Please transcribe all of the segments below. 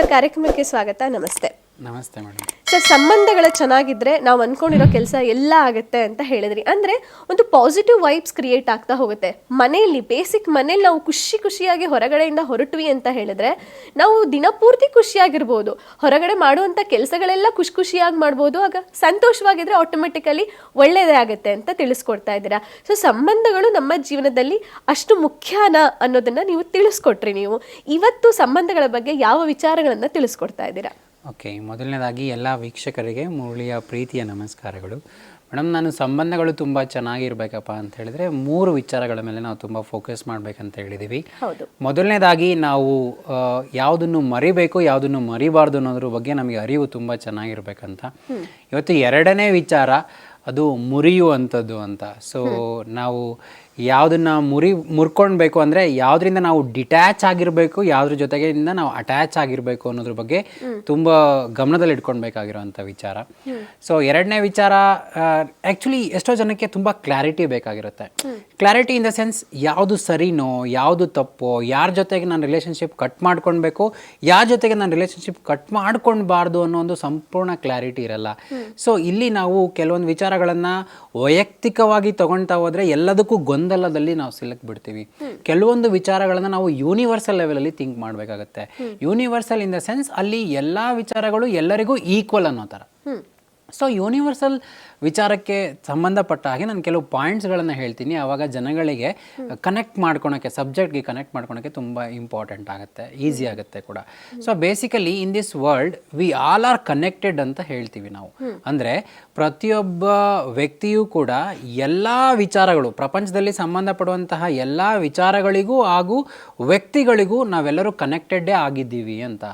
Sir ಕಾರ್ಯಕ್ರಮಕ್ಕೆ ಸ್ವಾಗತ. ನಮಸ್ತೆ. ನಮಸ್ತೆ ಮೇಡಮ್. ಸರ್ ಸಂಬಂಧಗಳ ಚೆನ್ನಾಗಿದ್ರೆ ನಾವು ಅನ್ಕೊಂಡಿರೋ ಕೆಲಸ ಎಲ್ಲ ಆಗುತ್ತೆ ಅಂತ ಹೇಳಿದ್ರಿ. ಅಂದ್ರೆ ಒಂದು ಪಾಸಿಟಿವ್ ವೈಬ್ಸ್ ಕ್ರಿಯೇಟ್ ಆಗ್ತಾ ಹೋಗುತ್ತೆ. ಮನೆಯಲ್ಲಿ ಬೇಸಿಕ್ ಮನೇಲಿ ನಾವು ಖುಷಿ ಖುಷಿಯಾಗಿ ಹೊರಗಡೆಯಿಂದ ಹೊರಟ್ವಿ ಅಂತ ಹೇಳಿದ್ರೆ ನಾವು ದಿನಪೂರ್ತಿ ಖುಷಿಯಾಗಿರ್ಬೋದು. ಹೊರಗಡೆ ಮಾಡುವಂತ ಕೆಲಸಗಳೆಲ್ಲ ಖುಷಿ ಖುಷಿಯಾಗಿ ಮಾಡ್ಬೋದು. ಆಗ ಸಂತೋಷವಾಗಿದ್ರೆ ಆಟೋಮೆಟಿಕಲಿ ಒಳ್ಳೆಯದೇ ಆಗುತ್ತೆ ಅಂತ ತಿಳಿಸ್ಕೊಡ್ತಾ ಇದ್ದೀರಾ. ಸೊ ಸಂಬಂಧಗಳು ನಮ್ಮ ಜೀವನದಲ್ಲಿ ಅಷ್ಟು ಮುಖ್ಯನಾ ಅನ್ನೋದನ್ನ ನೀವು ತಿಳಿಸ್ಕೊಟ್ರಿ ನೀವು. ಇವತ್ತು ಸಂಬಂಧಗಳ ಬಗ್ಗೆ ಯಾವ ವಿಚಾರಗಳನ್ನ ತಿಳಿಸ್ಕೊಡ್ತಾ ಇದ್ದೀರಾ? ಓಕೆ ಮೊದಲನೇದಾಗಿ ಎಲ್ಲ ವೀಕ್ಷಕರಿಗೆ ಮುರಳಿಯ ಪ್ರೀತಿಯ ನಮಸ್ಕಾರಗಳು. ಮೇಡಮ್ ನಾನು ಸಂಬಂಧಗಳು ತುಂಬ ಚೆನ್ನಾಗಿರ್ಬೇಕಪ್ಪ ಅಂತ ಹೇಳಿದ್ರೆ ಮೂರು ವಿಚಾರಗಳ ಮೇಲೆ ನಾವು ತುಂಬ ಫೋಕಸ್ ಮಾಡ್ಬೇಕಂತ ಹೇಳಿದ್ದೀವಿ ಮೊದಲನೇದಾಗಿ ನಾವು ಯಾವುದನ್ನು ಮರಿಬೇಕು ಯಾವುದನ್ನು ಮರಿಬಾರ್ದು ಅನ್ನೋದ್ರ ಬಗ್ಗೆ ನಮಗೆ ಅರಿವು ತುಂಬ ಚೆನ್ನಾಗಿರ್ಬೇಕಂತ. ಇವತ್ತು ಎರಡನೇ ವಿಚಾರ ಅದು ಮುರಿಯುವಂಥದ್ದು ಅಂತ. ಸೊ ನಾವು ಯಾವುದನ್ನ ಮುರಿ ಮುರ್ಕೊಳ್ಬೇಕು ಅಂದರೆ ಯಾವುದರಿಂದ ನಾವು ಡಿಟ್ಯಾಚ್ ಆಗಿರಬೇಕು ಯಾವುದ್ರ ಜೊತೆಗಿಂದ ನಾವು ಅಟ್ಯಾಚ್ ಆಗಿರಬೇಕು ಅನ್ನೋದ್ರ ಬಗ್ಗೆ ತುಂಬ ಗಮನದಲ್ಲಿ ಇಟ್ಕೊಳ್ಬೇಕಾಗಿರೋಂಥ ವಿಚಾರ. ಸೊ ಎರಡನೇ ವಿಚಾರ ಆ್ಯಕ್ಚುಲಿ ಎಷ್ಟೋ ಜನಕ್ಕೆ ತುಂಬ ಕ್ಲಾರಿಟಿ ಬೇಕಾಗಿರುತ್ತೆ. ಕ್ಲಾರಿಟಿ ಇನ್ ದ ಸೆನ್ಸ್ ಯಾವುದು ಸರಿನೋ ಯಾವುದು ತಪ್ಪೋ ಯಾರ ಜೊತೆಗೆ ನಾನು ರಿಲೇಷನ್ಶಿಪ್ ಕಟ್ ಮಾಡ್ಕೊಳ್ಬೇಕು ಯಾರ ಜೊತೆಗೆ ನಾನು ರಿಲೇಷನ್ಶಿಪ್ ಕಟ್ ಮಾಡ್ಕೊಳ್ಬಾರ್ದು ಅನ್ನೋ ಒಂದು ಸಂಪೂರ್ಣ ಕ್ಲಾರಿಟಿ ಇರಲ್ಲ. ಸೊ ಇಲ್ಲಿ ನಾವು ಕೆಲವೊಂದು ವಿಚಾರಗಳನ್ನು ವೈಯಕ್ತಿಕವಾಗಿ ತಗೊಳ್ತಾ ಹೋದರೆ ಎಲ್ಲದಕ್ಕೂ ಗೊಂದಲದಲ್ಲಿ ನಾವು ಸಿಲುಕ್ ಬಿಡ್ತೀವಿ. ಕೆಲವೊಂದು ವಿಚಾರಗಳನ್ನ ನಾವು ಯೂನಿವರ್ಸಲ್ ಲೆವೆಲಲ್ಲಿ ಥಿಂಕ್ ಮಾಡಬೇಕಾಗತ್ತೆ. ಯೂನಿವರ್ಸಲ್ ಇನ್ ದ ಸೆನ್ಸ್ ಅಲ್ಲಿ ಎಲ್ಲ ವಿಚಾರಗಳು ಎಲ್ಲರಿಗೂ ಈಕ್ವಲ್ ಅನ್ನೋ ಥರ ಸೊ ಯೂನಿವರ್ಸಲ್ ವಿಚಾರಕ್ಕೆ ಸಂಬಂಧಪಟ್ಟ ಹಾಗೆ ನಾನು ಕೆಲವು ಪಾಯಿಂಟ್ಸ್ಗಳನ್ನು ಹೇಳ್ತೀನಿ. ಆವಾಗ ಜನಗಳಿಗೆ ಕನೆಕ್ಟ್ ಮಾಡ್ಕೊಳಕ್ಕೆ ಸಬ್ಜೆಕ್ಟ್ಗೆ ಕನೆಕ್ಟ್ ಮಾಡ್ಕೊಳಕ್ಕೆ ತುಂಬ ಇಂಪಾರ್ಟೆಂಟ್ ಆಗುತ್ತೆ. ಈಸಿ ಆಗುತ್ತೆ ಕೂಡ. So basically in this world we all are connected ಅಂತ ಹೇಳ್ತೀವಿ ನಾವು. ಅಂದರೆ ಪ್ರತಿಯೊಬ್ಬ ವ್ಯಕ್ತಿಯೂ ಕೂಡ ಎಲ್ಲ ವಿಚಾರಗಳು, ಪ್ರಪಂಚದಲ್ಲಿ ಸಂಬಂಧಪಡುವಂತಹ ಎಲ್ಲ ವಿಚಾರಗಳಿಗೂ ಹಾಗೂ ವ್ಯಕ್ತಿಗಳಿಗೂ ನಾವೆಲ್ಲರೂ ಕನೆಕ್ಟೆಡ್ಡೇ ಆಗಿದ್ದೀವಿ ಅಂತ.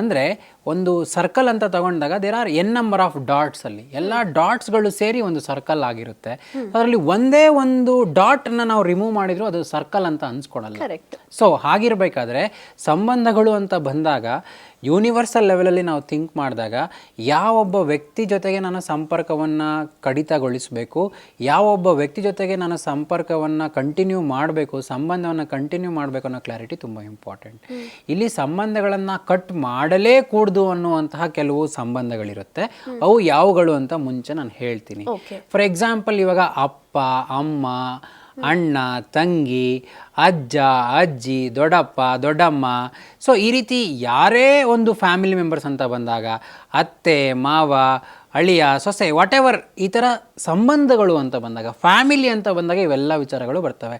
ಅಂದರೆ ಒಂದು ಸರ್ಕಲ್ ಅಂತ ತಗೊಂಡಾಗ there are N number of dots ಅಲ್ಲಿ. ಎಲ್ಲ ಡಾಟ್ಸ್ಗಳು ಸೇರಿ ಒಂದು ಸರ್ಕಲ್ ಆಗಿರುತ್ತೆ. ಅದರಲ್ಲಿ ಒಂದೇ ಒಂದು ಡಾಟ್ ಅನ್ನ ನಾವು ರಿಮೂವ್ ಮಾಡಿದ್ರು ಅದು ಸರ್ಕಲ್ ಅಂತ ಅನ್ಸ್ಕೊಳಲ್ಲ. ಸೊ ಹಾಗಿರ್ಬೇಕಾದ್ರೆ ಸಂಬಂಧಗಳು ಅಂತ ಬಂದಾಗ ಯೂನಿವರ್ಸಲ್ ಲೆವೆಲಲ್ಲಿ ನಾವು ಥಿಂಕ್ ಮಾಡಿದಾಗ ಯಾವೊಬ್ಬ ವ್ಯಕ್ತಿ ಜೊತೆಗೆ ನಾನು ಸಂಪರ್ಕವನ್ನು ಕಡಿತಗೊಳಿಸಬೇಕು ಯಾವೊಬ್ಬ ವ್ಯಕ್ತಿ ಜೊತೆಗೆ ನಾನು ಸಂಪರ್ಕವನ್ನು ಕಂಟಿನ್ಯೂ ಮಾಡಬೇಕು ಸಂಬಂಧವನ್ನು ಕಂಟಿನ್ಯೂ ಮಾಡಬೇಕು ಅನ್ನೋ ಕ್ಲಾರಿಟಿ ತುಂಬ ಇಂಪಾರ್ಟೆಂಟ್ ಇಲ್ಲಿ ಸಂಬಂಧಗಳನ್ನು ಕಟ್ ಮಾಡಲೇ ಕೂಡ್ದು ಅನ್ನುವಂತಹ ಕೆಲವು ಸಂಬಂಧಗಳಿರುತ್ತೆ. ಅವು ಯಾವುಗಳು ಅಂತ ಮುಂಚೆ ನಾನು ಹೇಳ್ತೀನಿ. ಫಾರ್ ಎಕ್ಸಾಂಪಲ್ ಇವಾಗ ಅಪ್ಪ ಅಮ್ಮ ಅಣ್ಣ, ತಂಗಿ, ಅಜ್ಜ, ಅಜ್ಜಿ, ದೊಡ್ಡಪ್ಪ, ದೊಡ್ಡಮ್ಮ. ಸೊ ಈ ರೀತಿ ಯಾರೇ ಒಂದು ಫ್ಯಾಮಿಲಿ ಮೆಂಬರ್ಸ್ ಅಂತ ಬಂದಾಗ, ಅತ್ತೆ, ಮಾವ, ಅಳಿಯ, ಸೊಸೆ ವಾಟ್ ಎವರ್ ಈ ಥರ ಸಂಬಂಧಗಳು ಅಂತ ಬಂದಾಗ ಫ್ಯಾಮಿಲಿ ಅಂತ ಬಂದಾಗ ಇವೆಲ್ಲ ವಿಚಾರಗಳು ಬರ್ತವೆ.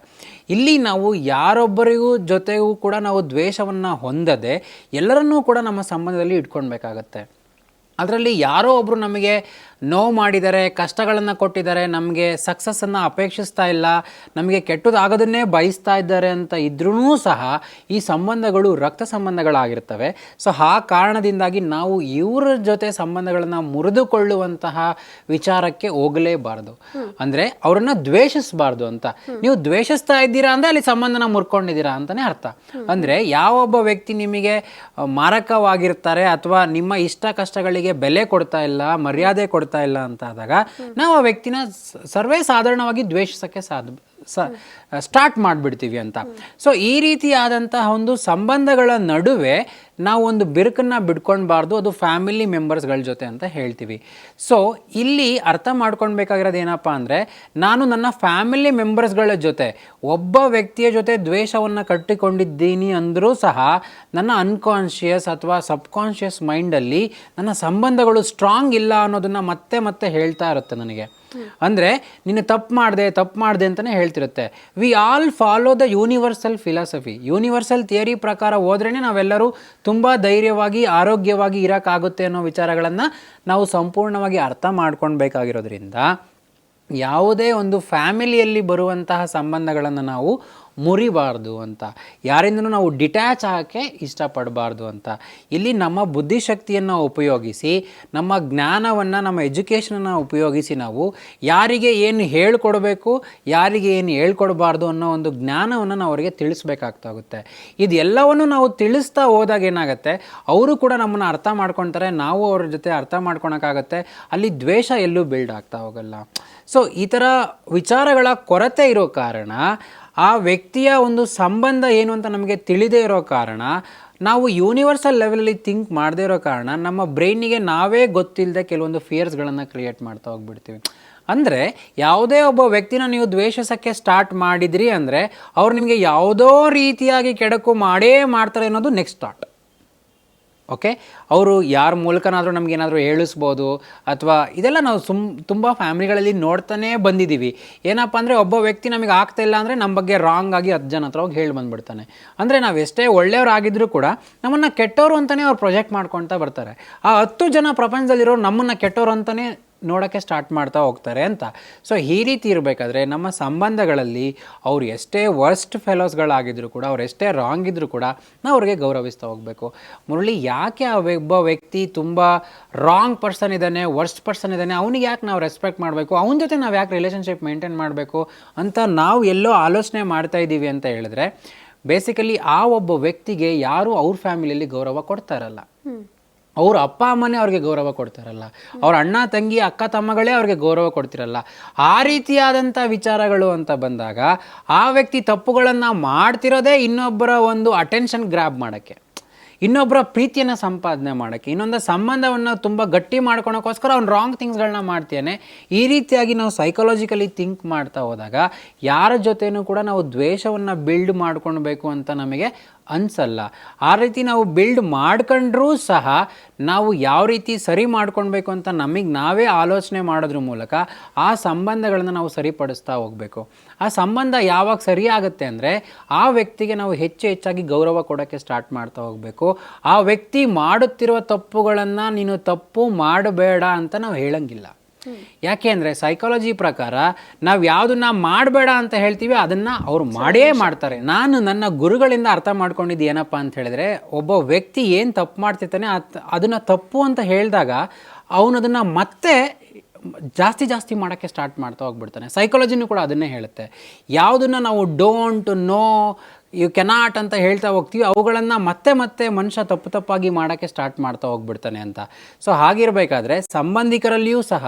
ಇಲ್ಲಿ ನಾವು ಯಾರೊಬ್ಬರಿಗೂ ಜೊತೆಗೂ ಕೂಡ ನಾವು ದ್ವೇಷವನ್ನು ಹೊಂದದೆ ಎಲ್ಲರನ್ನೂ ಕೂಡ ನಮ್ಮ ಸಂಬಂಧದಲ್ಲಿ ಇಟ್ಕೊಳ್ಬೇಕಾಗತ್ತೆ. ಅದರಲ್ಲಿ ಯಾರೋ ಒಬ್ಬರು ನಮಗೆ ನೋವು ಮಾಡಿದ್ದಾರೆ ಕಷ್ಟಗಳನ್ನು ಕೊಟ್ಟಿದ್ದಾರೆ, ನಮಗೆ ಸಕ್ಸಸ್ಸನ್ನು ಅಪೇಕ್ಷಿಸ್ತಾ ಇಲ್ಲ, ನಮಗೆ ಕೆಟ್ಟದಾಗೋದನ್ನೇ ಬಯಸ್ತಾ ಇದ್ದಾರೆ ಅಂತ ಇದ್ರೂ ಸಹ ಈ ಸಂಬಂಧಗಳು ರಕ್ತ ಸಂಬಂಧಗಳಾಗಿರ್ತವೆ. ಸೊ ಆ ಕಾರಣದಿಂದಾಗಿ ನಾವು ಇವರ ಜೊತೆ ಸಂಬಂಧಗಳನ್ನು ಮುರಿದುಕೊಳ್ಳುವಂತಹ ವಿಚಾರಕ್ಕೆ ಹೋಗಲೇಬಾರ್ದು. ಅಂದರೆ ಅವರನ್ನು ದ್ವೇಷಿಸಬಾರ್ದು ಅಂತ. ನೀವು ದ್ವೇಷಿಸ್ತಾ ಇದ್ದೀರಾ ಅಂದರೆ ಅಲ್ಲಿ ಸಂಬಂಧನ ಮುರ್ಕೊಂಡಿದ್ದೀರಾ ಅಂತಲೇ ಅರ್ಥ. ಅಂದರೆ ಯಾವೊಬ್ಬ ವ್ಯಕ್ತಿ ನಿಮಗೆ ಮಾರಕವಾಗಿರ್ತಾರೆ ಅಥವಾ ನಿಮ್ಮ ಇಷ್ಟ ಕಷ್ಟಗಳಿಗೆ ಬೆಲೆ ಕೊಡ್ತಾ ಇಲ್ಲ ಮರ್ಯಾದೆ ಕೊಡ್ತಾ ಇಲ್ಲ ಅಂತ ಆದಾಗ ನಾವು ಆ ವ್ಯಕ್ತಿನ ಸರ್ವೇ ಸಾಧಾರಣವಾಗಿ ದ್ವೇಷಿಸಕ್ಕೆ ಸಾಧ್ಯ ಸ್ಟಾರ್ಟ್ ಮಾಡಿಬಿಡ್ತೀವಿ ಅಂತ. ಸೊ, ಈ ರೀತಿಯಾದಂತಹ ಒಂದು ಸಂಬಂಧಗಳ ನಡುವೆ ನಾವು ಒಂದು ಬಿರುಕನ್ನು ಬಿಡ್ಕೊಳ್ಬಾರ್ದು ಅದು ಫ್ಯಾಮಿಲಿ ಮೆಂಬರ್ಸ್ಗಳ ಜೊತೆ ಅಂತ ಹೇಳ್ತೀವಿ. ಸೊ, ಇಲ್ಲಿ ಅರ್ಥ ಮಾಡ್ಕೊಳ್ಬೇಕಾಗಿರೋದು ಏನಪ್ಪ ಅಂದರೆ, ನಾನು ನನ್ನ ಫ್ಯಾಮಿಲಿ ಮೆಂಬರ್ಸ್ಗಳ ಜೊತೆ, ಒಬ್ಬ ವ್ಯಕ್ತಿಯ ಜೊತೆ ದ್ವೇಷವನ್ನು ಕಟ್ಟಿಕೊಂಡಿದ್ದೀನಿ ಅಂದರೂ ಸಹ, ನನ್ನ ಅನ್ಕಾನ್ಷಿಯಸ್ ಅಥವಾ ಸಬ್ಕಾನ್ಷಿಯಸ್ ಮೈಂಡಲ್ಲಿ ನನ್ನ ಸಂಬಂಧಗಳು ಸ್ಟ್ರಾಂಗ್ ಇಲ್ಲ ಅನ್ನೋದನ್ನು ಮತ್ತೆ ಮತ್ತೆ ಹೇಳ್ತಾ ಇರುತ್ತೆ ನನಗೆ. ಅಂದರೆ ನೀನು ತಪ್ಪು ಮಾಡಿದೆ ತಪ್ಪು ಮಾಡಿದೆ ಅಂತಲೇ ಹೇಳ್ತಿರುತ್ತೆ. We all follow the universal philosophy universal theory ಪ್ರಕಾರ ಹೋದ್ರೇ ನಾವೆಲ್ಲರೂ ತುಂಬ ಧೈರ್ಯವಾಗಿ, ಆರೋಗ್ಯವಾಗಿ ಇರೋಕ್ಕಾಗುತ್ತೆ ಅನ್ನೋ ವಿಚಾರಗಳನ್ನು ನಾವು ಸಂಪೂರ್ಣವಾಗಿ ಅರ್ಥ ಮಾಡ್ಕೊಳ್ಬೇಕಾಗಿರೋದ್ರಿಂದ, ಯಾವುದೇ ಒಂದು ಫ್ಯಾಮಿಲಿಯಲ್ಲಿ ಬರುವಂತಹ ಸಂಬಂಧಗಳನ್ನು ನಾವು ಮುರಿಬಾರ್ದು ಅಂತ. ಯಾರಿಂದನೂ ನಾವು ಡಿಟ್ಯಾಚ್ ಆಗೋಕ್ಕೆ ಇಷ್ಟಪಡಬಾರ್ದು ಅಂತ. ಇಲ್ಲಿ ನಮ್ಮ ಬುದ್ಧಿಶಕ್ತಿಯನ್ನು ಉಪಯೋಗಿಸಿ, ನಮ್ಮ ಜ್ಞಾನವನ್ನು, ನಮ್ಮ ಎಜುಕೇಷನನ್ನು ಉಪಯೋಗಿಸಿ ನಾವು ಯಾರಿಗೆ ಏನು ಹೇಳ್ಕೊಡ್ಬೇಕು, ಯಾರಿಗೆ ಏನು ಹೇಳ್ಕೊಡ್ಬಾರ್ದು ಅನ್ನೋ ಒಂದು ಜ್ಞಾನವನ್ನು ನಾವು ಅವರಿಗೆ ತಿಳಿಸ್ಬೇಕಾಗ್ತಾಗುತ್ತೆ. ಇದೆಲ್ಲವನ್ನು ನಾವು ತಿಳಿಸ್ತಾ ಹೋದಾಗ ಏನಾಗುತ್ತೆ, ಅವರು ಕೂಡ ನಮ್ಮನ್ನು ಅರ್ಥ ಮಾಡ್ಕೊತಾರೆ, ನಾವು ಅವ್ರ ಜೊತೆ ಅರ್ಥ ಮಾಡ್ಕೊಳಕ್ಕಾಗತ್ತೆ, ಅಲ್ಲಿ ದ್ವೇಷ ಎಲ್ಲೂ ಬಿಲ್ಡ್ ಆಗ್ತಾ ಹೋಗಲ್ಲ. ಸೊ ಈ ಥರ ವಿಚಾರಗಳ ಕೊರತೆ ಇರೋ ಕಾರಣ ಆ ವ್ಯಕ್ತಿಯ ಒಂದು ಸಂಬಂಧ ಏನು ಅಂತ ನಮಗೆ ತಿಳಿದೇ ಇರೋ ಕಾರಣ, ನಾವು ಯೂನಿವರ್ಸಲ್ ಲೆವೆಲಲ್ಲಿ ಥಿಂಕ್ ಮಾಡದೇ ಇರೋ ಕಾರಣ, ನಮ್ಮ ಬ್ರೈನಿಗೆ ನಾವೇ ಗೊತ್ತಿಲ್ಲದೆ ಕೆಲವೊಂದು ಫಿಯರ್ಸ್ಗಳನ್ನು ಕ್ರಿಯೇಟ್ ಮಾಡ್ತಾ ಹೋಗ್ಬಿಡ್ತೀವಿ. ಅಂದರೆ ಯಾವುದೇ ಒಬ್ಬ ವ್ಯಕ್ತಿನ ನೀವು ದ್ವೇಷಿಸೋಕ್ಕೆ ಸ್ಟಾರ್ಟ್ ಮಾಡಿದ್ರಿ ಅಂದರೆ, ಅವ್ರು ನಿಮಗೆ ಯಾವುದೋ ರೀತಿಯಾಗಿ ಕೆಡಕು ಮಾಡೇ ಮಾಡ್ತಾರೆ ಅನ್ನೋದು ನೆಕ್ಸ್ಟ್ ಥಾಟ್ ಓಕೆ? ಅವರು ಯಾರ ಮೂಲಕನಾದರೂ ನಮಗೇನಾದರೂ ಹೇಳಿಸ್ಬೋದು ಅಥವಾ ಇದೆಲ್ಲ ನಾವು ಸುಮ್ ತುಂಬ ಫ್ಯಾಮಿಲಿಗಳಲ್ಲಿ ನೋಡ್ತಾನೆ ಬಂದಿದ್ದೀವಿ. ಏನಪ್ಪ ಅಂದರೆ ಒಬ್ಬ ವ್ಯಕ್ತಿ ನಮಗೆ ಆಗ್ತಾ ಇಲ್ಲ ಅಂದರೆ ನಮ್ಮ ಬಗ್ಗೆ ರಾಂಗ್ ಆಗಿ ಹತ್ತು ಜನ ಹತ್ರ ಹೋಗಿ ಹೇಳಿ ಬಂದ್ಬಿಡ್ತಾನೆ. ಅಂದರೆ ನಾವು ಎಷ್ಟೇ ಒಳ್ಳೆಯವರಾಗಿದ್ದರೂ ಕೂಡ ನಮ್ಮನ್ನು ಕೆಟ್ಟವರು ಅಂತಲೇ ಅವ್ರು ಪ್ರೊಜೆಕ್ಟ್ ಮಾಡ್ಕೊತಾ ಬರ್ತಾರೆ. ಆ ಹತ್ತು ಜನ ಪ್ರಪಂಚದಲ್ಲಿರೋರು ನಮ್ಮನ್ನು ಕೆಟ್ಟವರು ಅಂತಲೇ ನೋಡೋಕ್ಕೆ ಸ್ಟಾರ್ಟ್ ಮಾಡ್ತಾ ಹೋಗ್ತಾರೆ ಅಂತ. ಸೊ ಈ ರೀತಿ ಇರಬೇಕಾದ್ರೆ ನಮ್ಮ ಸಂಬಂಧಗಳಲ್ಲಿ ಅವ್ರು ಎಷ್ಟೇ ವರ್ಸ್ಟ್ ಫೆಲೋಸ್ಗಳಾಗಿದ್ರು ಕೂಡ, ಅವ್ರು ಎಷ್ಟೇ ರಾಂಗ್ ಇದ್ದರೂ ಕೂಡ ನಾವು ಅವ್ರಿಗೆ ಗೌರವಿಸ್ತಾ ಹೋಗಬೇಕು. ಮುರಳಿ ಯಾಕೆ ಆ ಒಬ್ಬ ವ್ಯಕ್ತಿ ತುಂಬ ರಾಂಗ್ ಪರ್ಸನ್ ಇದ್ದಾನೆ ವರ್ಸ್ಟ್ ಪರ್ಸನ್ ಇದ್ದಾನೆ, ಅವನಿಗೆ ಯಾಕೆ ನಾವು ರೆಸ್ಪೆಕ್ಟ್ ಮಾಡಬೇಕು? ಅವನ ಜೊತೆ ನಾವು ಯಾಕೆ ರಿಲೇಷನ್ಶಿಪ್ ಮೇಂಟೈನ್ ಮಾಡಬೇಕು ಅಂತ ನಾವು ಎಲ್ಲೋ ಆಲೋಚನೆ ಮಾಡ್ತಾ ಇದ್ದೀವಿ ಅಂತ ಹೇಳಿದ್ರೆ ಬೇಸಿಕಲಿ ಆ ಒಬ್ಬ ವ್ಯಕ್ತಿಗೆ ಯಾರು ಅವ್ರ ಫ್ಯಾಮಿಲಿಯಲ್ಲಿ ಗೌರವ ಕೊಡ್ತಾರಲ್ಲ ಅವ್ರ ಅಪ್ಪ ಅಮ್ಮನೇ ಅವ್ರಿಗೆ ಗೌರವ ಕೊಡ್ತಾರಲ್ಲ. ಅವ್ರ ಅಣ್ಣ, ತಂಗಿ, ಅಕ್ಕ, ತಮ್ಮಗಳೇ ಅವ್ರಿಗೆ ಗೌರವ ಕೊಡ್ತಿರಲ್ಲ. ಆ ರೀತಿಯಾದಂಥ ವಿಚಾರಗಳು ಅಂತ ಬಂದಾಗ ಆ ವ್ಯಕ್ತಿ ತಪ್ಪುಗಳನ್ನು ಮಾಡ್ತಿರೋದೇ ಇನ್ನೊಬ್ಬರ ಒಂದು ಅಟೆನ್ಷನ್ ಗ್ರ್ಯಾಬ್ ಮಾಡೋಕ್ಕೆ. ಇನ್ನೊಬ್ಬರ ಪ್ರೀತಿಯನ್ನು ಸಂಪಾದನೆ ಮಾಡೋಕ್ಕೆ. ಇನ್ನೊಂದು ಸಂಬಂಧವನ್ನು ತುಂಬ ಗಟ್ಟಿ ಮಾಡ್ಕೊಳೋಕ್ಕೋಸ್ಕರ ಅವ್ನು ರಾಂಗ್ ಥಿಂಗ್ಸ್ಗಳನ್ನ ಮಾಡ್ತೇನೆ. ಈ ರೀತಿಯಾಗಿ ನಾವು ಸೈಕಾಲಜಿಕಲಿ ಥಿಂಕ್ ಮಾಡ್ತಾ ಹೋದಾಗ ಯಾರ ಜೊತೆಯೂ ಕೂಡ ನಾವು ದ್ವೇಷವನ್ನು ಬಿಲ್ಡ್ ಮಾಡ್ಕೊಳ್ಬೇಕು ಅಂತ ನಮಗೆ ಅನ್ಸಲ್ಲ. ಆ ರೀತಿ ನಾವು ಬಿಲ್ಡ್ ಮಾಡ್ಕೊಂಡ್ರೂ ಸಹ ನಾವು ಯಾವ ರೀತಿ ಸರಿ ಮಾಡ್ಕೊಳ್ಬೇಕು ಅಂತ ನಮಗೆ ನಾವೇ ಆಲೋಚನೆ ಮಾಡೋದ್ರ ಮೂಲಕ ಆ ಸಂಬಂಧಗಳನ್ನು ನಾವು ಸರಿಪಡಿಸ್ತಾ ಹೋಗಬೇಕು. ಆ ಸಂಬಂಧ ಯಾವಾಗ ಸರಿ ಆಗುತ್ತೆ ಅಂದರೆ ಆ ವ್ಯಕ್ತಿಗೆ ನಾವು ಹೆಚ್ಚು ಹೆಚ್ಚಾಗಿ ಗೌರವ ಕೊಡೋಕ್ಕೆ ಸ್ಟಾರ್ಟ್ ಮಾಡ್ತಾ ಹೋಗಬೇಕು. ಆ ವ್ಯಕ್ತಿ ಮಾಡುತ್ತಿರುವ ತಪ್ಪುಗಳನ್ನು ನೀನು ತಪ್ಪು ಮಾಡಬೇಡ ಅಂತ ನಾವು ಹೇಳಂಗಿಲ್ಲ. ಯಾಕೆ ಅಂದರೆ ಸೈಕಾಲಜಿ ಪ್ರಕಾರ ನಾವು ಯಾವುದನ್ನ ಮಾಡಬೇಡ ಅಂತ ಹೇಳ್ತೀವಿ ಅದನ್ನು ಅವ್ರು ಮಾಡೇ ಮಾಡ್ತಾರೆ. ನಾನು ನನ್ನ ಗುರುಗಳಿಂದ ಅರ್ಥ ಮಾಡ್ಕೊಂಡಿದ್ದು ಏನಪ್ಪ ಅಂತ ಹೇಳಿದ್ರೆ ಒಬ್ಬ ವ್ಯಕ್ತಿ ಏನು ತಪ್ಪು ಮಾಡ್ತಿರ್ತಾನೆ ಅದನ್ನು ಅದನ್ನ ತಪ್ಪು ಅಂತ ಹೇಳಿದಾಗ ಅವನು ಅದನ್ನು ಮತ್ತೆ ಜಾಸ್ತಿ ಜಾಸ್ತಿ ಮಾಡೋಕ್ಕೆ ಸ್ಟಾರ್ಟ್ ಮಾಡ್ತಾ ಹೋಗ್ಬಿಡ್ತಾನೆ. ಸೈಕಾಲಜಿನೂ ಕೂಡ ಅದನ್ನೇ ಹೇಳುತ್ತೆ. ಯಾವುದನ್ನು ನಾವು ಡೋಂಟ್ ನೋ ಯು ಕೆನಾಟ್ ಅಂತ ಹೇಳ್ತಾ ಹೋಗ್ತೀವಿ, ಅವುಗಳನ್ನು ಮತ್ತೆ ಮತ್ತೆ ಮನುಷ್ಯ ತಪ್ಪು ತಪ್ಪಾಗಿ ಮಾಡೋಕ್ಕೆ ಸ್ಟಾರ್ಟ್ ಮಾಡ್ತಾ ಹೋಗ್ಬಿಡ್ತಾನೆ ಅಂತ. ಸೊ ಹಾಗಿರಬೇಕಾದ್ರೆ ಸಂಬಂಧಿಕರಲ್ಲಿಯೂ ಸಹ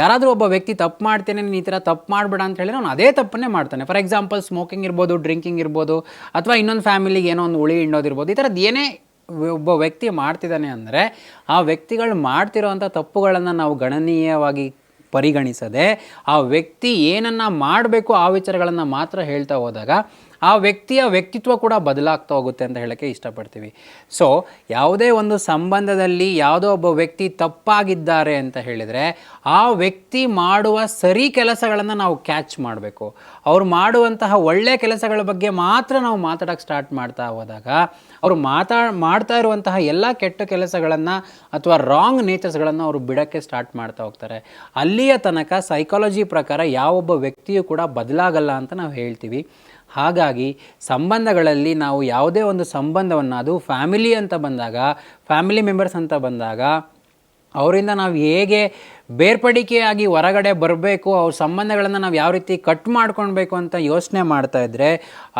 ಯಾರಾದರೂ ಒಬ್ಬ ವ್ಯಕ್ತಿ ತಪ್ಪು ಮಾಡ್ತೇನೆ, ನೀನು ಈ ಥರ ತಪ್ಪು ಮಾಡಬೇಡ ಅಂತ ಹೇಳಿದ್ರೆ ಅವನು ಅದೇ ತಪ್ಪನ್ನೇ ಮಾಡ್ತಾನೆ. ಫಾರ್ ಎಕ್ಸಾಂಪಲ್ ಸ್ಮೋಕಿಂಗ್ ಇರ್ಬೋದು ಡ್ರಿಂಕಿಂಗ್ ಇರ್ಬೋದು, ಅಥವಾ ಇನ್ನೊಂದು ಫ್ಯಾಮಿಲಿಗೆ ಏನೋ ಒಂದು ಉಳಿ ಹಿಂಡೋದಿರ್ಬೋದು ಈ ಥರದ್ದು ಏನೇ ಒಬ್ಬ ವ್ಯಕ್ತಿ ಮಾಡ್ತಿದ್ದಾನೆ ಅಂದರೆ ಆ ವ್ಯಕ್ತಿಗಳು ಮಾಡ್ತಿರೋವಂಥ ತಪ್ಪುಗಳನ್ನು ನಾವು ಗಣನೀಯವಾಗಿ ಪರಿಗಣಿಸದೆ ಆ ವ್ಯಕ್ತಿ ಏನನ್ನ ಮಾಡಬೇಕು ಆ ವಿಚಾರಗಳನ್ನು ಮಾತ್ರ ಹೇಳ್ತಾ ಹೋದಾಗ ಆ ವ್ಯಕ್ತಿಯ ವ್ಯಕ್ತಿತ್ವ ಕೂಡ ಬದಲಾಗ್ತಾ ಹೋಗುತ್ತೆ ಅಂತ ಹೇಳೋಕ್ಕೆ ಇಷ್ಟಪಡ್ತೀವಿ. ಸೊ ಯಾವುದೇ ಒಂದು ಸಂಬಂಧದಲ್ಲಿ ಯಾವುದೋ ಒಬ್ಬ ವ್ಯಕ್ತಿ ತಪ್ಪಾಗಿದ್ದಾರೆ ಅಂತ ಹೇಳಿದರೆ, ಆ ವ್ಯಕ್ತಿ ಮಾಡುವ ಸರಿ ಕೆಲಸಗಳನ್ನು ನಾವು ಕ್ಯಾಚ್ ಮಾಡಬೇಕು. ಅವ್ರು ಮಾಡುವಂತಹ ಒಳ್ಳೆಯ ಕೆಲಸಗಳ ಬಗ್ಗೆ ಮಾತ್ರ ನಾವು ಮಾತಾಡೋಕ್ಕೆ ಸ್ಟಾರ್ಟ್ ಮಾಡ್ತಾ ಹೋದಾಗ, ಅವರು ಮಾತಾ, ಮಾಡ್ತಾ ಇರುವಂತಹ ಎಲ್ಲ ಕೆಟ್ಟ ಕೆಲಸಗಳನ್ನು ಅಥವಾ ರಾಂಗ್ ನೇಚರ್ಸ್ಗಳನ್ನು ಅವರು ಬಿಡೋಕ್ಕೆ ಸ್ಟಾರ್ಟ್ ಮಾಡ್ತಾ ಹೋಗ್ತಾರೆ. ಅಲ್ಲಿಯ ತನಕ ಸೈಕಾಲಜಿ ಪ್ರಕಾರ ಯಾವೊಬ್ಬ ವ್ಯಕ್ತಿಯೂ ಕೂಡ ಬದಲಾಗಲ್ಲ ಅಂತ ನಾವು ಹೇಳ್ತೀವಿ. ಹಾಗಾಗಿ ಸಂಬಂಧಗಳಲ್ಲಿ ನಾವು ಯಾವುದೇ ಒಂದು ಸಂಬಂಧವನ್ನು, ಅದು ಫ್ಯಾಮಿಲಿ ಅಂತ ಬಂದಾಗ ಫ್ಯಾಮಿಲಿ ಮೆಂಬರ್ಸ್ ಅಂತ ಬಂದಾಗ, ಅವರಿಂದ ನಾವು ಹೇಗೆ ಬೇರ್ಪಡಿಕೆಯಾಗಿ ಹೊರಗಡೆ ಬರಬೇಕು ಅವ್ರ ಸಂಬಂಧಗಳನ್ನು ನಾವು ಯಾವ ರೀತಿ ಕಟ್ ಮಾಡ್ಕೊಳ್ಬೇಕು ಅಂತ ಯೋಚನೆ ಮಾಡ್ತಾ ಇದ್ದರೆ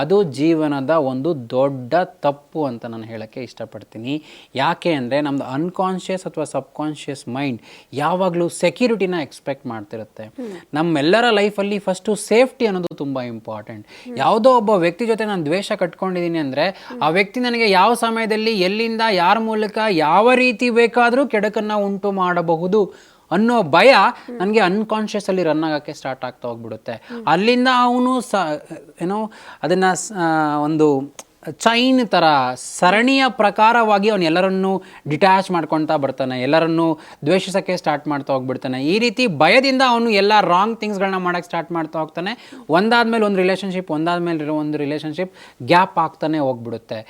ಅದು ಜೀವನದ ಒಂದು ದೊಡ್ಡ ತಪ್ಪು ಅಂತ ನಾನು ಹೇಳೋಕ್ಕೆ ಇಷ್ಟಪಡ್ತೀನಿ. ಯಾಕೆ ಅಂದರೆ ನಮ್ಮದು ಅನ್ಕಾನ್ಷಿಯಸ್ ಅಥವಾ ಸಬ್ಕಾನ್ಷಿಯಸ್ ಮೈಂಡ್ ಯಾವಾಗಲೂ ಸೆಕ್ಯೂರಿಟಿನ ಎಕ್ಸ್ಪೆಕ್ಟ್ ಮಾಡ್ತಿರುತ್ತೆ. ನಮ್ಮೆಲ್ಲರ ಲೈಫಲ್ಲಿ ಫಸ್ಟು ಸೇಫ್ಟಿ ಅನ್ನೋದು ತುಂಬ ಇಂಪಾರ್ಟೆಂಟ್ ಯಾವುದೋ ಒಬ್ಬ ವ್ಯಕ್ತಿ ಜೊತೆ ನಾನು ದ್ವೇಷ ಕಟ್ಕೊಂಡಿದ್ದೀನಿ ಅಂದರೆ ಆ ವ್ಯಕ್ತಿ ನನಗೆ ಯಾವ ಸಮಯದಲ್ಲಿ ಎಲ್ಲಿಂದ ಯಾರ ಮೂಲಕ ಯಾವ ರೀತಿ ಬೇಕಾದರೂ ಕೆಡಕನ್ನು ಉಂಟು ಮಾಡಬಹುದು. ಅನ್ನೋ ಭಯ ನನಗೆ ಅನ್ಕಾನ್ಷಿಯಸಲ್ಲಿ ರನ್ ಆಗೋಕ್ಕೆ ಸ್ಟಾರ್ಟ್ ಆಗ್ತಾ ಹೋಗ್ಬಿಡುತ್ತೆ. ಅಲ್ಲಿಂದ ಅವನು ಸ, ಏನೋ ಅದನ್ನು ಒಂದು ಚೈನ್ ಥರ ಸರಣಿಯ ಪ್ರಕಾರವಾಗಿ ಅವನು ಎಲ್ಲರನ್ನೂ ಡಿಟ್ಯಾಚ್ ಮಾಡ್ಕೊಳ್ತಾ ಬರ್ತಾನೆ, ಎಲ್ಲರನ್ನೂ ದ್ವೇಷಿಸೋಕ್ಕೆ ಸ್ಟಾರ್ಟ್ ಮಾಡ್ತಾ ಹೋಗ್ಬಿಡ್ತಾನೆ. ಈ ರೀತಿ ಭಯದಿಂದ ಅವನು ಎಲ್ಲ ರಾಂಗ್ ಥಿಂಗ್ಸ್ಗಳನ್ನ ಮಾಡೋಕ್ಕೆ ಸ್ಟಾರ್ಟ್ ಮಾಡ್ತಾ ಹೋಗ್ತಾನೆ. ಒಂದಾದ್ಮೇಲೆ ಒಂದು ರಿಲೇಷನ್ಶಿಪ್ ಒಂದಾದ್ಮೇಲೆ ಒಂದು ರಿಲೇಷನ್ಶಿಪ್ ಗ್ಯಾಪ್ ಆಗ್ತಾನೆ ಹೋಗ್ಬಿಡುತ್ತೆ.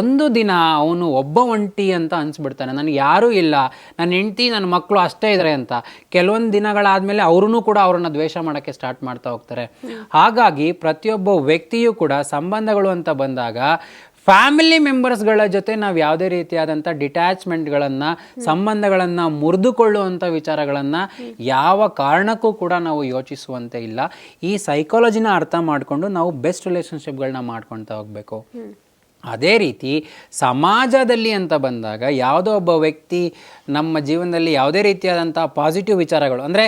ಒಂದು ದಿನ ಅವನು ಒಬ್ಬ ಒಂಟಿ ಅಂತ ಅನಿಸ್ಬಿಡ್ತಾನೆ, ನನಗೆ ಯಾರೂ ಇಲ್ಲ ನನ್ನ ಹೆಂಡತಿ ನನ್ನ ಮಕ್ಕಳು ಅಷ್ಟೇ ಇದ್ದಾರೆ ಅಂತ. ಕೆಲವೊಂದು ದಿನಗಳಾದಮೇಲೆ ಅವರೂ ಕೂಡ ಅವರನ್ನು ದ್ವೇಷ ಮಾಡೋಕ್ಕೆ ಸ್ಟಾರ್ಟ್ ಮಾಡ್ತಾ ಹೋಗ್ತಾರೆ. ಹಾಗಾಗಿ ಪ್ರತಿಯೊಬ್ಬ ವ್ಯಕ್ತಿಯೂ ಕೂಡ ಸಂಬಂಧಗಳು ಅಂತ ಬಂದಾಗ ಫ್ಯಾಮಿಲಿ ಮೆಂಬರ್ಸ್ಗಳ ಜೊತೆ ನಾವು ಯಾವುದೇ ರೀತಿಯಾದಂಥ ಡಿಟ್ಯಾಚ್ಮೆಂಟ್ಗಳನ್ನು, ಸಂಬಂಧಗಳನ್ನು ಮುರಿದುಕೊಳ್ಳುವಂಥ ವಿಚಾರಗಳನ್ನು ಯಾವ ಕಾರಣಕ್ಕೂ ಕೂಡ ನಾವು ಯೋಚಿಸುವಂತೆ ಇಲ್ಲ. ಈ ಸೈಕಾಲಜಿನ ಅರ್ಥ ಮಾಡಿಕೊಂಡು ನಾವು ಬೆಸ್ಟ್ ರಿಲೇಷನ್ಶಿಪ್ಗಳನ್ನ ಮಾಡ್ಕೊಳ್ತಾ ಹೋಗಬೇಕು. ಅದೇ ರೀತಿ ಸಮಾಜದಲ್ಲಿ ಅಂತ ಬಂದಾಗ ಯಾವುದೋ ಒಬ್ಬ ವ್ಯಕ್ತಿ ನಮ್ಮ ಜೀವನದಲ್ಲಿ ಯಾವುದೇ ರೀತಿಯಾದಂಥ ಪಾಸಿಟಿವ್ ವಿಚಾರಗಳು ಅಂದರೆ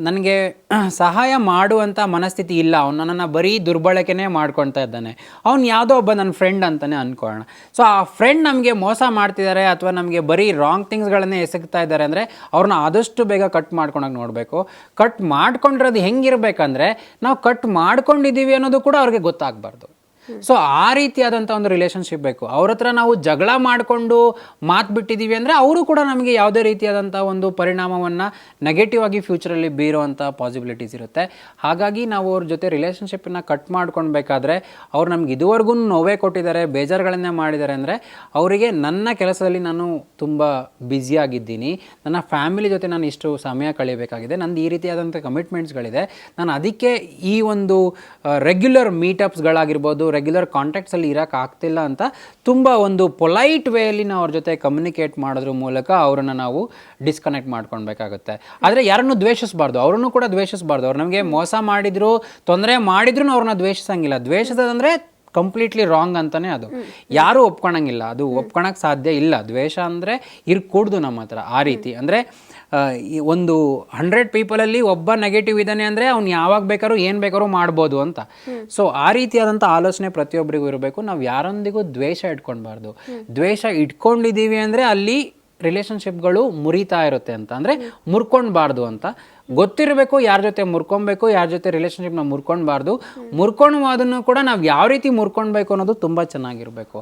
ನನಗೆ ಸಹಾಯ ಮಾಡುವಂಥ ಮನಸ್ಥಿತಿ ಇಲ್ಲ. ಅವನು ನನ್ನನ್ನು ಬರೀ ದುರ್ಬಳಕೆನೇ ಮಾಡ್ಕೊಳ್ತಾ ಇದ್ದಾನೆ. ಅವ್ನು ಯಾವುದೋ ಒಬ್ಬ ನನ್ನ ಫ್ರೆಂಡ್ ಅಂತಲೇ ಅಂದ್ಕೊಳ್ಳೋಣ ಸೊ ಆ ಫ್ರೆಂಡ್ ನಮಗೆ ಮೋಸ ಮಾಡ್ತಿದ್ದಾರೆ ಅಥವಾ ನಮಗೆ ಬರೀ ರಾಂಗ್ ಥಿಂಗ್ಸ್ಗಳನ್ನೇ ಎಸಗ್ತಾ ಇದ್ದಾರೆ ಅಂದರೆ ಅವ್ರನ್ನ ಆದಷ್ಟು ಬೇಗ ಕಟ್ ಮಾಡ್ಕೊಳಕ್ಕೆ ನೋಡಬೇಕು. ಕಟ್ ಮಾಡ್ಕೊಂಡಿರೋದು ಹೆಂಗಿರ್ಬೇಕಂದ್ರೆ, ನಾವು ಕಟ್ ಮಾಡ್ಕೊಂಡಿದ್ದೀವಿ ಅನ್ನೋದು ಕೂಡ ಅವ್ರಿಗೆ ಗೊತ್ತಾಗಬಾರ್ದು. ಸೊ ಆ ರೀತಿಯಾದಂಥ ಒಂದು ರಿಲೇಷನ್ಶಿಪ್ ಬೇಕು. ಅವ್ರ ಹತ್ರ ನಾವು ಜಗಳ ಮಾಡಿಕೊಂಡು ಮಾತು ಬಿಟ್ಟಿದ್ದೀವಿ ಅಂದರೆ ಅವರು ಕೂಡ ನಮಗೆ ಯಾವುದೇ ರೀತಿಯಾದಂಥ ಒಂದು ಪರಿಣಾಮವನ್ನು ನೆಗೆಟಿವ್ ಆಗಿ ಫ್ಯೂಚರಲ್ಲಿ ಬೀರುವಂಥ ಪಾಸಿಬಿಲಿಟೀಸ್ ಇರುತ್ತೆ. ಹಾಗಾಗಿ ನಾವು ಅವ್ರ ಜೊತೆ ರಿಲೇಷನ್ಶಿಪ್ಪನ್ನು ಕಟ್ ಮಾಡ್ಕೊಳ್ಬೇಕಾದ್ರೆ ಅವ್ರು ನಮ್ಗೆ ಇದುವರೆಗೂ ನೋವೇ ಕೊಟ್ಟಿದ್ದಾರೆ, ಬೇಜಾರುಗಳನ್ನೇ ಮಾಡಿದ್ದಾರೆ ಅಂದರೆ ಅವರಿಗೆ ನನ್ನ ಕೆಲಸದಲ್ಲಿ ನಾನು ತುಂಬ ಬ್ಯುಸಿಯಾಗಿದ್ದೀನಿ ನನ್ನ ಫ್ಯಾಮಿಲಿ ಜೊತೆ ನಾನು ಇಷ್ಟು ಸಮಯ ಕಳೆಯಬೇಕಾಗಿದೆ. ನಂದು ಈ ರೀತಿಯಾದಂಥ ಕಮಿಟ್ಮೆಂಟ್ಸ್ಗಳಿದೆ ನಾನು ಅದಕ್ಕೆ ಈ ಒಂದು ರೆಗ್ಯುಲರ್ ಮೀಟಪ್ಸ್ಗಳಾಗಿರ್ಬೋದು ರೆಗ್ಯುಲರ್ ಕಾಂಟ್ಯಾಕ್ಟ್ಸಲ್ಲಿ ಇರೋಕೆ ಆಗ್ತಿಲ್ಲ ಅಂತ ತುಂಬ ಒಂದು ಪೊಲೈಟ್ ವೇಯಲ್ಲಿ ನಾವು ಅವ್ರ ಜೊತೆ ಕಮ್ಯುನಿಕೇಟ್ ಮಾಡೋದ್ರ ಮೂಲಕ ಅವರನ್ನು ನಾವು ಡಿಸ್ಕನೆಕ್ಟ್ ಮಾಡ್ಕೊಳ್ಬೇಕಾಗುತ್ತೆ. ಆದರೆ ಯಾರನ್ನು ದ್ವೇಷಿಸಬಾರ್ದು ಅವರನ್ನು ಕೂಡ ದ್ವೇಷಿಸಬಾರ್ದು. ಅವ್ರು ನಮಗೆ ಮೋಸ ಮಾಡಿದ್ರು ತೊಂದರೆ ಮಾಡಿದ್ರು ಅವ್ರನ್ನ ದ್ವೇಷಿಸಂಗಿಲ್ಲ. ದ್ವೇಷದಂದರೆ ಕಂಪ್ಲೀಟ್ಲಿ ರಾಂಗ್ ಅಂತಲೇ ಅದು. ಯಾರೂ ಒಪ್ಕೊಳಂಗಿಲ್ಲ. ಅದು ಒಪ್ಕೊಳಕ್ಕೆ ಸಾಧ್ಯ ಇಲ್ಲ. ದ್ವೇಷ ಅಂದರೆ ಇರ್ಕೂಡ್ದು ನಮ್ಮ ಹತ್ರ ಆ ರೀತಿ. ಅಂದರೆ ಈ ಒಂದು ಹಂಡ್ರೆಡ್ ಪೀಪಲಲ್ಲಿ ಒಬ್ಬ ನೆಗೆಟಿವ್ ಇದ್ದಾನೆ ಅಂದರೆ ಅವ್ನು ಯಾವಾಗ ಬೇಕಾದ್ರೂ ಏನು ಬೇಕಾದ್ರೂ ಮಾಡ್ಬೋದು ಅಂತ. ಸೊ ಆ ರೀತಿಯಾದಂಥ ಆಲೋಚನೆ ಪ್ರತಿಯೊಬ್ಬರಿಗೂ ಇರಬೇಕು. ನಾವು ಯಾರೊಂದಿಗೂ ದ್ವೇಷ ಇಟ್ಕೊಳ್ಬಾರ್ದು. ದ್ವೇಷ ಇಟ್ಕೊಂಡಿದ್ದೀವಿ ಅಂದರೆ ಅಲ್ಲಿ ರಿಲೇಷನ್ಶಿಪ್ಗಳು ಮುರಿತಾ ಇರುತ್ತೆ ಅಂತ. ಅಂದರೆ ಮುರ್ಕೊಳ್ಬಾರ್ದು ಅಂತ. ಗೊತ್ತಿರಬೇಕು, ಯಾರ ಜೊತೆ ಮುರ್ಕೊಬೇಕು ಯಾರ ಜೊತೆ ರಿಲೇಷನ್ಶಿಪ್ನ ಮುರ್ಕೊಳ್ಬಾರ್ದು ಮುರ್ಕೊಂಡು ಅದನ್ನು ಕೂಡ ನಾವು ಯಾವ ರೀತಿ ಮುರ್ಕೊಳ್ಬೇಕು ಅನ್ನೋದು ತುಂಬ ಚೆನ್ನಾಗಿರಬೇಕು.